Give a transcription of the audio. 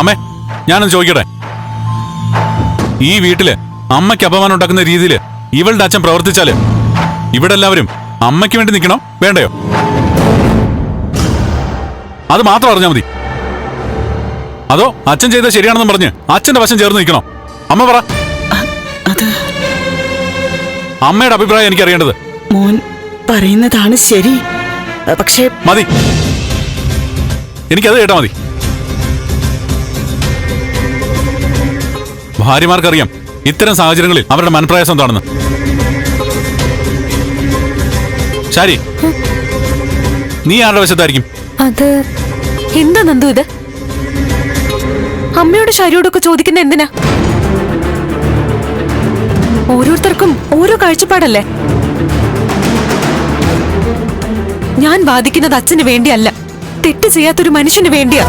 അമ്മേ ഞാനൊന്ന് ചോദിക്കട്ടെ? ഈ വീട്ടിൽ അമ്മയ്ക്ക് അപമാനം ഉണ്ടാക്കുന്ന രീതിയിൽ ഇവളുടെ അച്ഛൻ പ്രവർത്തിച്ചാൽ ഇവിടെ എല്ലാവരും അമ്മയ്ക്ക് വേണ്ടി നിൽക്കണോ? വേണ്ടയോ? അത് മാത്രം അറിഞ്ഞാൽ മതി. അതോ അച്ഛൻ ചെയ്ത ശരിയാണെന്ന് പറഞ്ഞ് അച്ഛന്റെ വശം ചേർന്ന് നിൽക്കണോ? അമ്മ പറ. അമ്മയുടെ അഭിപ്രായം എനിക്ക് അറിയേണ്ടത് മോൻ പറയുന്നതാണ് ശരി. പക്ഷേ മതി. എനിക്കത് കേട്ടാ മതി. ഭാര്യമാർക്കറിയാം ഇത്തരം സാഹചര്യങ്ങളിൽ അവരുടെ മനപ്രയാസം എന്താണെന്ന്. ശരി നീ ആരുടെ വശത്തായിരിക്കും? അത് എന്താ നന്ദു ഇത്? അമ്മയോട് ശരിയോടൊക്കെ ചോദിക്കുന്ന എന്തിനാ? ഓരോരുത്തർക്കും ഓരോ കാഴ്ചപ്പാടല്ലേ? ഞാൻ വാദിക്കുന്നത് അച്ഛന് വേണ്ടിയല്ല തെറ്റ് ചെയ്യാത്തൊരു മനുഷ്യന് വേണ്ടിയാ.